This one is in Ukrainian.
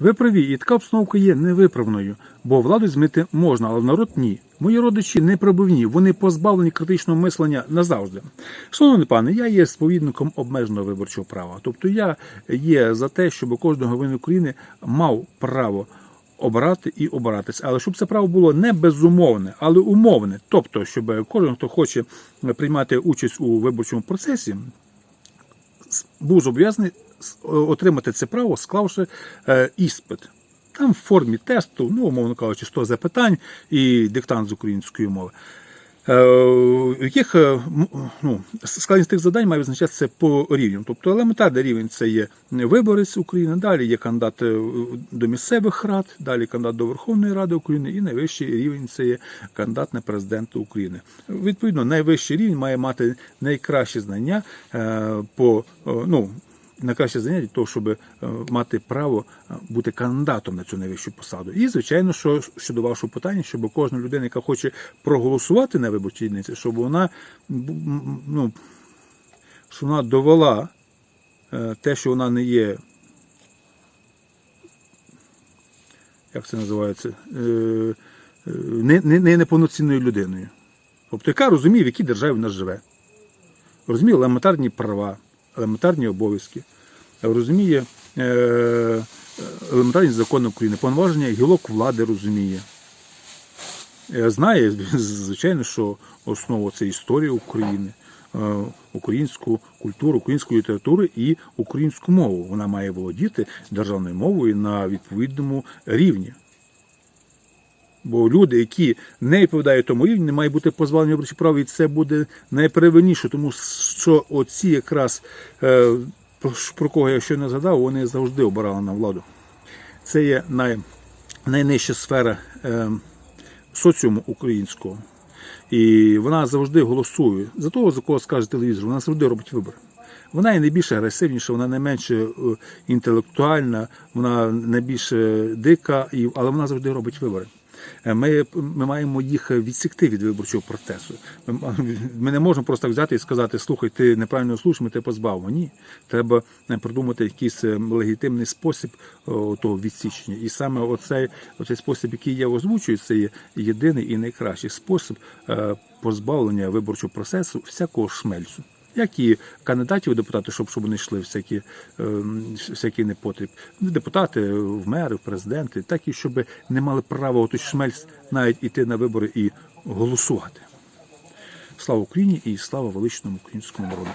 Ви праві, і така обстановка є невиправною, бо владу змити можна, але народ ні. Мої родичі не пробивні, вони позбавлені критичного мислення назавжди. Шановний пане, я є сповідником обмеженого виборчого права. Тобто я є за те, щоб кожен громадянин України мав право обирати і обиратись. Але щоб це право було не безумовне, але умовне. Тобто, щоб кожен, хто хоче приймати участь у виборчому процесі, був зобов'язаний отримати це право, склавши е, іспит. Там в формі тесту, ну, умовно кажучи, 100 запитань і диктант з української мови. Е, яких е, ну, складність тих завдань має визначатися по рівню. Тобто елементарний рівень це є виборець України, далі є кандидат е, до місцевих рад, далі кандидат до Верховної Ради України, і найвищий рівень це є кандидат на президента України. Відповідно, найвищий рівень має мати найкращі знання по ну. Найкраще знання для того, щоб е, мати право е, бути кандидатом на цю найвищу посаду. І, звичайно, що щодо вашого питання, щоб кожна людина, яка хоче проголосувати на виборчій дільниці, щоб вона ну, щоб вона довела е, те, що вона не є. Як це називається? Не, не неповноцінною людиною. Тобто, яка розуміє, в якій державі вона живе. Розуміє елементарні права, елементарні обов'язки, розуміє е, елементарні закони України, повноваження гілок влади розуміє. Е, Знає, звичайно, що основа це історія України, е, українську культуру, українську літературу і українську мову. Вона має володіти державною мовою на відповідному рівні. Бо люди, які не відповідають тому рівню, не мають бути позбавлені виборчих прав, і це буде найпревинніше, тому що оці якраз е, про кого я ще не згадав, вони завжди обирали на владу. Це є най, найнижча сфера е, соціуму українського. І вона завжди голосує за того, за кого скаже телевізор, вона завжди робить вибори. Вона є найбільш агресивніша, вона найменш е, інтелектуальна, вона найбільш е, дика, але вона завжди робить вибори. Е, Ми, ми маємо їх відсікти від виборчого процесу. Ми, ми не можемо просто взяти і сказати, слухай, ти неправильно слухаєш, ми тебе позбавимо. Ні. Треба е, придумати якийсь легітимний спосіб о, того відсічення. І саме оцей, оцей спосіб, який я озвучую, це є єдиний і найкращий спосіб позбавлення виборчого процесу всякого шмельцю. Як і кандидатів у депутати, щоб, щоб вони йшли всякі, ем, всякі непотріб. Депутати в мери, в президенти, так і щоб не мали права отой шмельц навіть іти на вибори і голосувати. Слава Україні і слава величному українському народу.